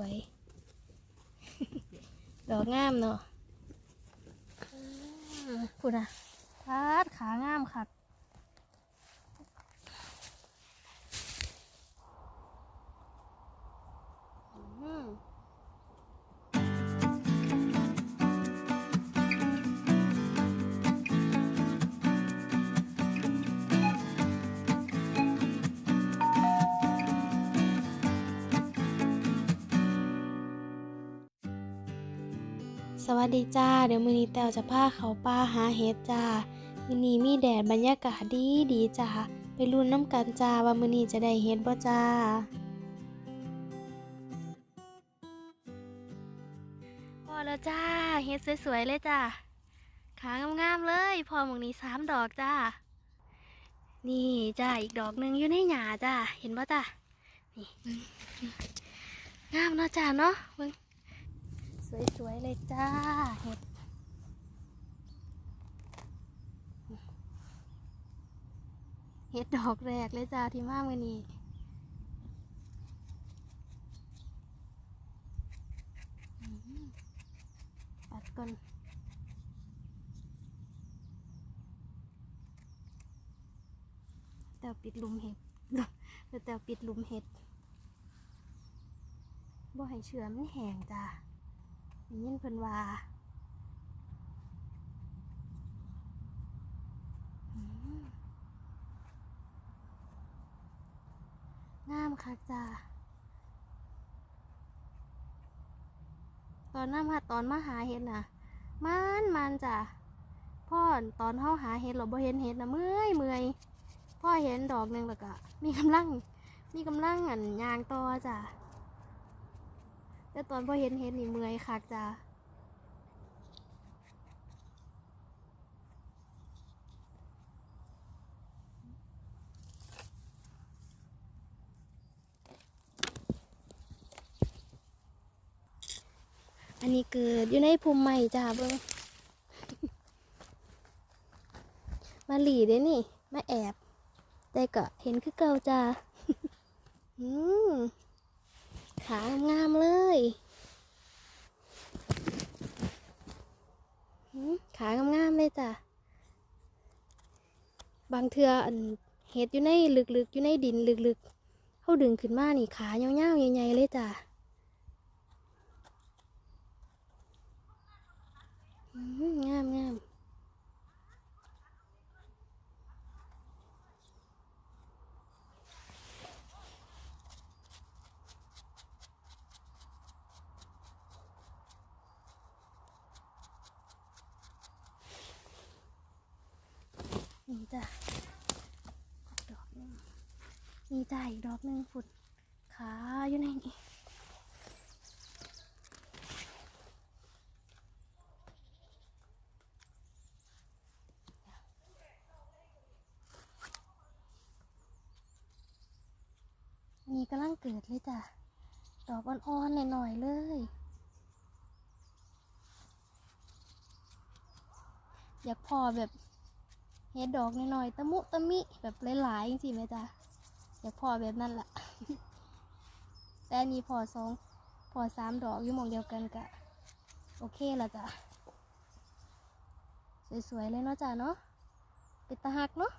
วย ดอกงามเนาะคุณอะพาดขางามค่ะอืม สวัสดีจ้า เดี๋ยวมือนี้แต้วจะพาเขาป่าหาเห็ดจ้ามือนี้มีแดดบรรยากาศดีดีจ้าไปลุ้นน้ำกันจ้าว่ามือนี้จะได้เห็ดบ่จ้า พอแล้วจ้าเห็ดสวยๆเลยจ้าขางามๆเลย พอหมองนี้สามดอกจ้า นี่จ้าอีกดอกหนึ่งอยู่ในหญ้าจ้าเห็นบ่จ้านี่งามเนาะจ้าเนาะมึง เลยจ้าเห็ดเห็ดดอกแรกเลยจ้าที่มาเมื่อนี้ปัดก่อนแต่ปิดลุมเห็ดแต่ปิดลุมเห็ดบ่ให้เชื้อมันแห้งจ้า ได้ยินเพิ่นว่าอืมงามคักจ้าตอนน้ำหัดตอนมาหาเห็ดน่ะมันมันจ้ะพ่อตอนเฮาหาเห็ดเราบ่เห็นเห็ดนะเมื่อยเมื่อยพ่อเห็นดอกหนึ่งแล้วก็มีกำลังมีกำลังอันยางต่อจ้ะ แต่ตอนพ่เห็นเห็ดนี่เมื่อยคักจ้ะอันนี้เกิดอยู่ในภูมิใหม่จ้าเบิ้งมาหลีเด้นี่ มาแอบ แต่ก็เห็นคือเก่าจ้า อืม ขางามเลยขางามๆเลยจ้ะ บางเทืออันเห็ดอยู่ในลึกๆ อยู่ในดินลึกๆเขาดึงขึ้นมานี่ขายาวๆใหญ่ๆเลยจ้ะงามงาม นี่จ้ะดอกหนึงนี่จ้ะอีกดอกหนึงฝุดขาอยู่ในนี้มีกำลังเกิดเลยจ้ะ ดอกอ่อนๆหน่อยๆเลยอยากพอแบบ เฮ็ดดอกน้อยๆตะมุตะมิแบบหลายๆจริงๆไหมจ๊ะอยากพอแบบนั้นแหละแต่นี้พอสองพอสามดอกอยู่มองเดียวกันกะ โอเคละจ้ะ สวยๆเลยเนาะจ้ะเนาะเป็นตาหักเนาะ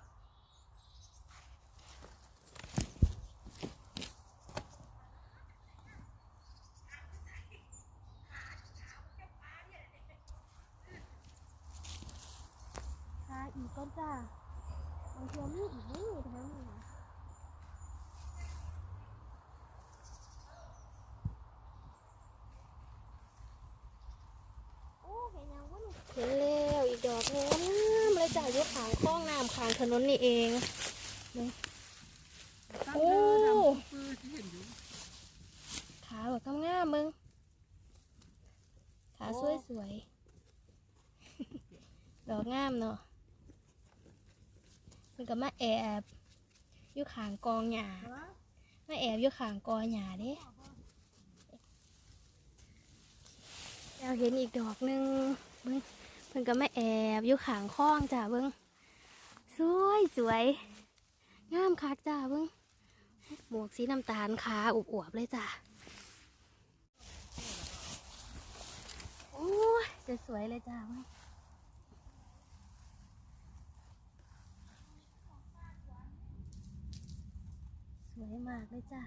อีกก็จ้าบางทีมีอีกนี่ทั้งนี้นะโอ้เห็นยังวะนี่เห็นแล้วอีกดอกหนึงงามเลยจ้ะอยู่ขางคลองน้ำขางถนนนี่เองนี่โอ้ขาแบบงามๆมึงขาสวยๆดอกงามเนาะ มันก็มาแอบอยู่ขางกองหญ้ามาแอบอยู่ขางกองหยาเด้เราเห็นอีกดอกหนึ่งเบิ้งเพิ่นก็มาแอบอยู่ขางคลองจ้าเบิ้งสวยสวยงามคักจ้าเบิ้งหมวกสีน้ำตาลขาอวบๆเลยจ้าโอ้จะสวยเลยจ้าเบิ้ง วยมากเลยจ้า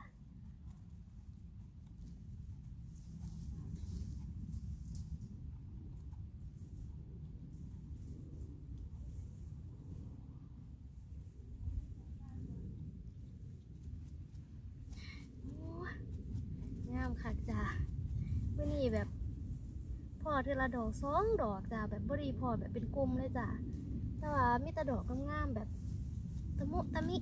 โอ้ยงามคักจ้ามื่อนี้แบบพอเทอละดอกสองดอกจ้าแบบบรีพอแบบเป็นกลุ่มเลยจ้าแต่ว่ามีแต่ดอกงามๆแบบตะมุตะมิ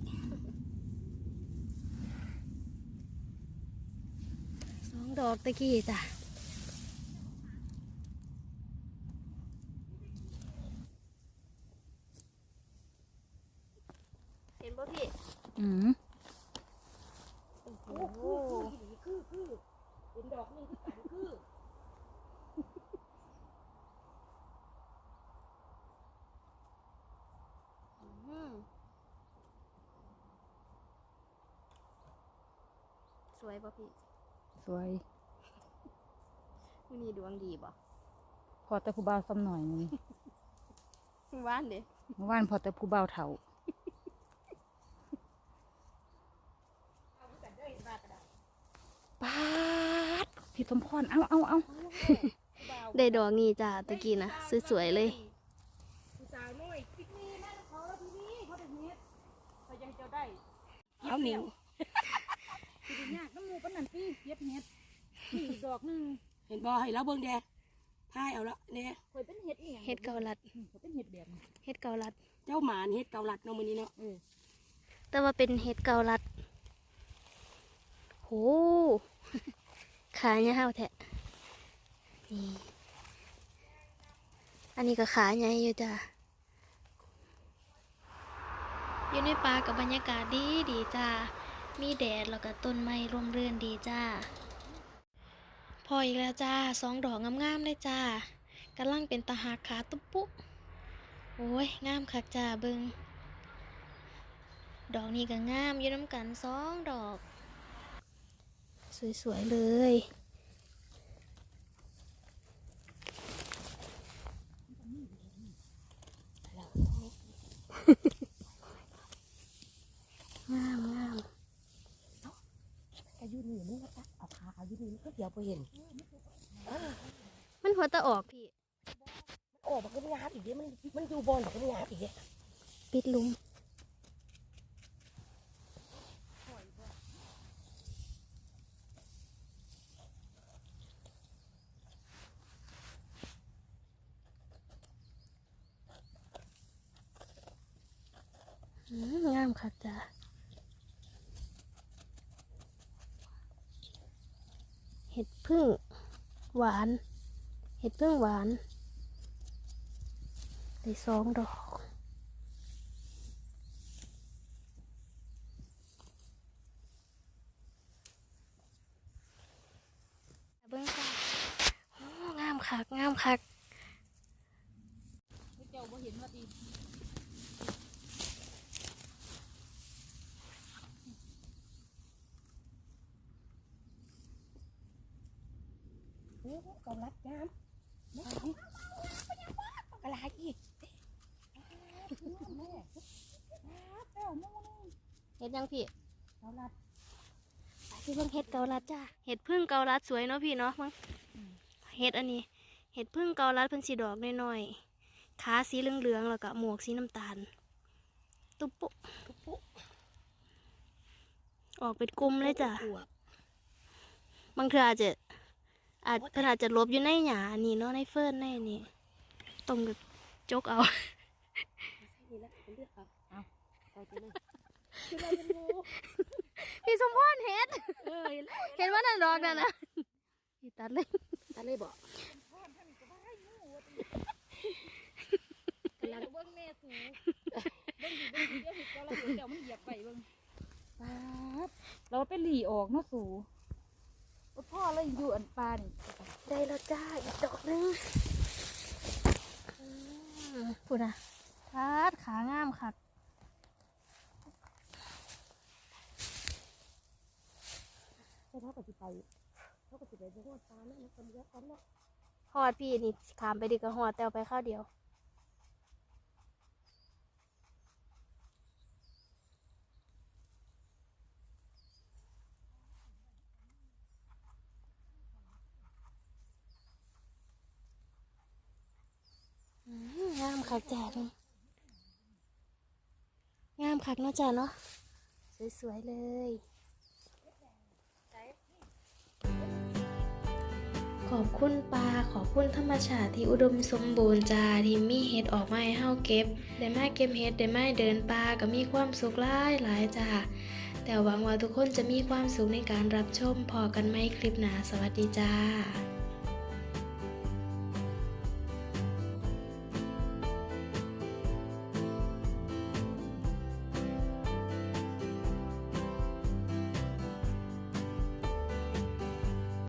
สอง ดอกตะกี้จ้ะเห็นป่ะพี่ อืมโอ้โหคือคือเป็นดอกหนึงคือกันคืออืมสวยป่ะพี่ สวยวันนี้ดวงดีป่ะพอแต่ผู้บ่าวซ้ำหน่อยนึงว่านเด้เมื่อวานพอแต่ผู้บ่าวเฒ่าปาดพี่สมพรเอาเอาเอาได้ดอกนี่จ้าตะกี้นะสวยๆเลยผู้สาวน้อยปิกนี่แม่เขาแล้วพี่นี่เขาได้เฮ็ดเขายังจะได้เอาหนิว สิได้ยากน้ำหมูปานนั้นพี่เฮ็ดเฮ็ดนี่อีกดอกหนึงเห็นบ่ให้เราเบิ่งแดพายเอาละเนี่ยข่อยเป็นเฮ็ดอีหยังเฮ็ดเกาลัดอืมข่อยเป็นเฮ็ดแบบนี้เฮ็ดเกาลัด เจ้าหมานเฮ็ดเกาลัดเนาะมื้อนี้เนาะเออแต่ว่าเป็นเฮ็ดเกาลัด โห ขายาวแท้นี่ อันนี้ก็ขาใหญ่อยู่จ้ะ อยู่ในป่ากับบรรยากาศดีดีจ้า มีแดดแล้วก็ต้นไม้ร่มรื่นดีจ้า พออีกแล้วจ้าสองดอกงามๆเลยจ้ากำลังเป็นตาหักขาตุ๊บปุ๊โอ้ยงามคักจ้าเบิงดอกนี้ก็งามอยู่น้ำกันสองดอก สวยๆเลย งามงาม ก็อยู่นี่มึงก็ตัดเอาขา เอาอยู่นี่มันก็เดี๋ยวบ่เห็นมันหัวตะออกพี่มันออกมันก็งามอีกเด้มันมันอยู่บ่อนมันก็งามอีกเด้ปิดหลุม อืมงามค่ะจ้ะ เห็ดพึ่งหวาน เห็ดพึ่งหวาน ได้สองดอก เบิ้งจ้าโอ้งามคัก งามคัก เจ้าบ่เห็นว่าดี โอ้เกาลัดงามมาเอากระลายอีกเห็ดยังพี่เกาลัดไปพี่เบิ่งเห็ดเกาลัดจ้าเห็ดพึ่งเกาลัดสวยเนาะพี่เนาะมั้งเห็ดอันนี้ เห็ดพึ่งเกาลัดเพิ่นสีดอกน้อยๆขาสีเหลืองๆแล้วก็หมวกสีน้ำตาล ตุ๊บปุ๊ทุกปุ๊ออกเป็นกลุ่มเลยจ้ะอวบบางเทื่ออาจจะ อาจเพิ่นอาจจะหลบอยู่ในหญ้านี่เนาะในเฟิร์นในนี่ตรงกับจกเอานี่ละเป็นเลือดเอาเอาเอาไปเลยพี่สมพรเห็ดเออเห็นแล้วเห็นว่านั่นดอกนั่นนะพี่ตัดเลยตัดเลยบ่กำลังเบิ่งแม่สูเบิ่งอยู่เบิ่งอยู่เดี๋ยวเฮ็ดเจ้าละเดี๋ยวมันเหยียบไปเบิ่งปาดเราไปหลีออกเนาะสู พ่อเลยอยู่อันปลานี่ได้แล้วจ้าอีกดอกหนึงพูดนะทัดขางามค่ะเท่ากับสิไปเท่ากับสิไปเพราะว่าตาเนี่ยมันคนเยอะกันเนาะหอดพี่นี่ขามไปดีก็หอดแต่เอาไปข้าวเดียว อืมงาม คักจ้านี่งามคักเนาะจ้าเนาะสวยๆเลยขอบคุณปลาขอบคุณธรรมชาติที่อุดมสมบูรณ์จ้าที่มีเห็ดออกมาให้เฮาเก็บได้มาเก็บเห็ดได้มาเดินป่าก็มีความสุขหลายหลายจ้าแต่หวังว่าทุกคนจะมีความสุขในการรับชมพอกันไหมคลิปหนาสวัสดีจ้า